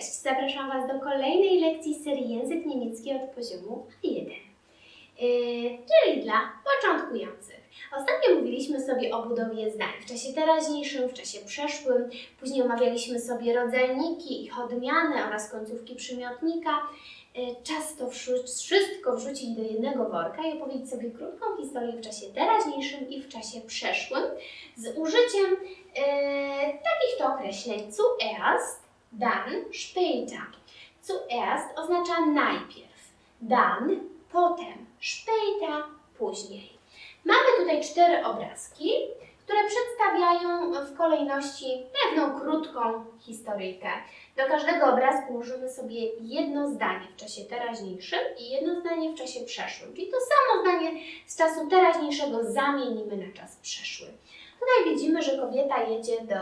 Cześć, zapraszam Was do kolejnej lekcji serii Język Niemiecki od poziomu A1, yy, czyli dla początkujących. Ostatnio mówiliśmy sobie o budowie zdań w czasie teraźniejszym, w czasie przeszłym, później omawialiśmy sobie rodzajniki, ich odmiany oraz końcówki przymiotnika. Yy, Czas to wszystko wrzucić do jednego worka i opowiedzieć sobie krótką historię w czasie teraźniejszym i w czasie przeszłym z użyciem yy, takich to określeń zuerst, dann, später. Zuerst oznacza najpierw, dann, potem, später, później. Mamy tutaj cztery obrazki, które przedstawiają w kolejności pewną krótką historyjkę. Do każdego obrazku możemy sobie jedno zdanie w czasie teraźniejszym i jedno zdanie w czasie przeszłym. Czyli to samo zdanie z czasu teraźniejszego zamienimy na czas przeszły. Tutaj widzimy, że kobieta jedzie do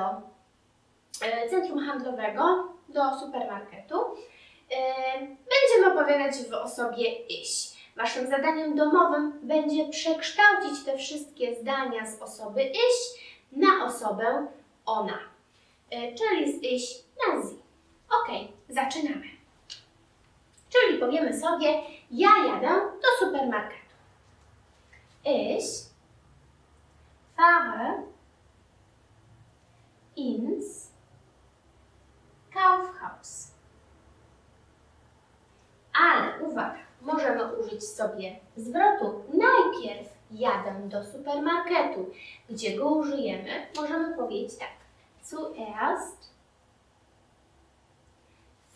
centrum handlowego, do supermarketu. E, Będziemy opowiadać w osobie iś. Waszym zadaniem domowym będzie przekształcić te wszystkie zdania z osoby iś na osobę ona, E, czyli z iś na zi. Ok, zaczynamy. Czyli powiemy sobie, ja jadę do supermarketu. Ich fahre ins Kaufhaus. Ale uwaga, możemy użyć sobie zwrotu najpierw jadę do supermarketu. Gdzie go użyjemy? Możemy powiedzieć tak. Zuerst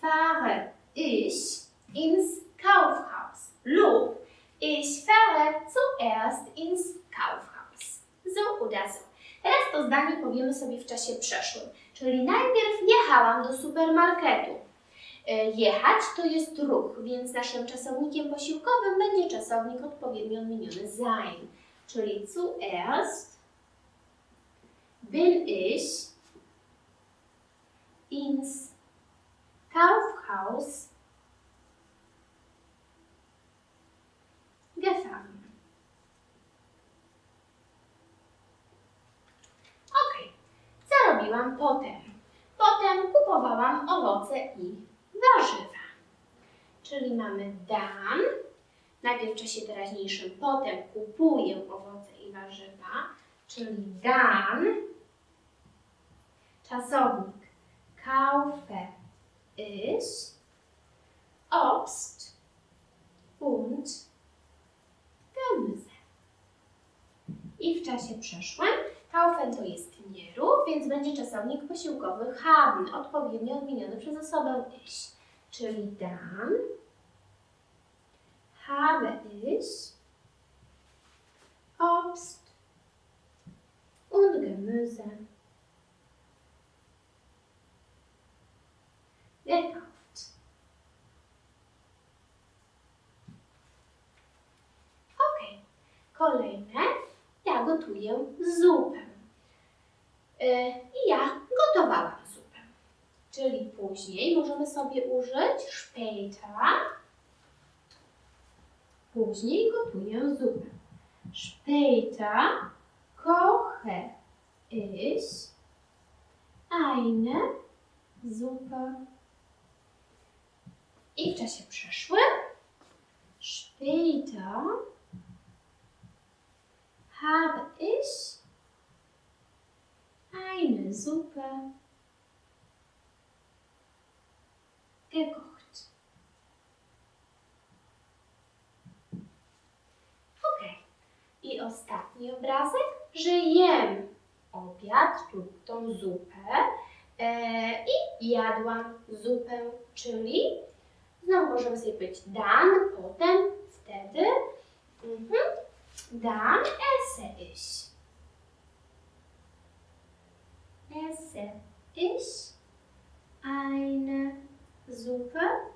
fahre ich ins Kaufhaus. Lub ich fahre zuerst ins Kaufhaus. So oder so. Teraz to zdanie powiemy sobie w czasie przeszłym. Czyli najpierw jechałam do supermarketu. E, Jechać to jest ruch, więc naszym czasownikiem posiłkowym będzie czasownik odpowiednio odmieniony sein. Czyli zuerst bin ich ins Kaufhaus gefahren. Ok, robiłam potem? Potem kupowałam owoce i warzywa. Czyli mamy dan, najpierw w czasie teraźniejszym, potem kupuję owoce i warzywa, czyli dan, czasownik kaufe ich, Obst und Gemüse. I w czasie przeszłym kaufen to jest nieruch, więc będzie czasownik posiłkowy haben, odpowiednio odmieniony przez osobę ich. Czyli dann habe ich Obst und Gemüse gekauft. Ok, kolejne. Gotuję zupę. Y, I ja gotowałam zupę. Czyli później możemy sobie użyć später. Później gotuję zupę. Später koche ich eine Suppe. I w czasie przeszłym später habe ich eine Suppe. Gekocht. Ok. I ostatni obrazek, że jem obiad lub tą zupę. E, i jadłam zupę, czyli znowu możemy sobie powiedzieć dan, potem, wtedy, mhm, dan esse esse ich eine Suppe.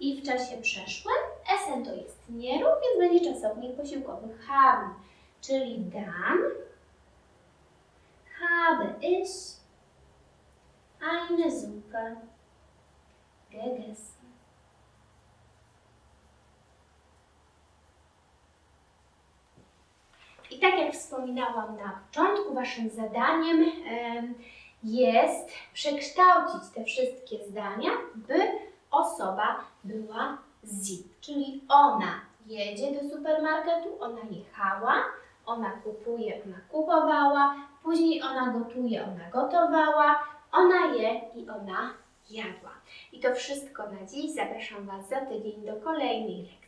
I w czasie przeszłym essen to jest nieruch, więc będzie czasownik posiłkowy haben, czyli dann habe ich eine Suppe gegessen. I tak jak wspominałam na początku, Waszym zadaniem em, jest przekształcić te wszystkie zdania, by osoba była sie. Czyli ona jedzie do supermarketu, ona jechała, ona kupuje, ona kupowała, później ona gotuje, ona gotowała, ona je i ona jadła. I to wszystko na dziś. Zapraszam Was za tydzień do kolejnej lekcji.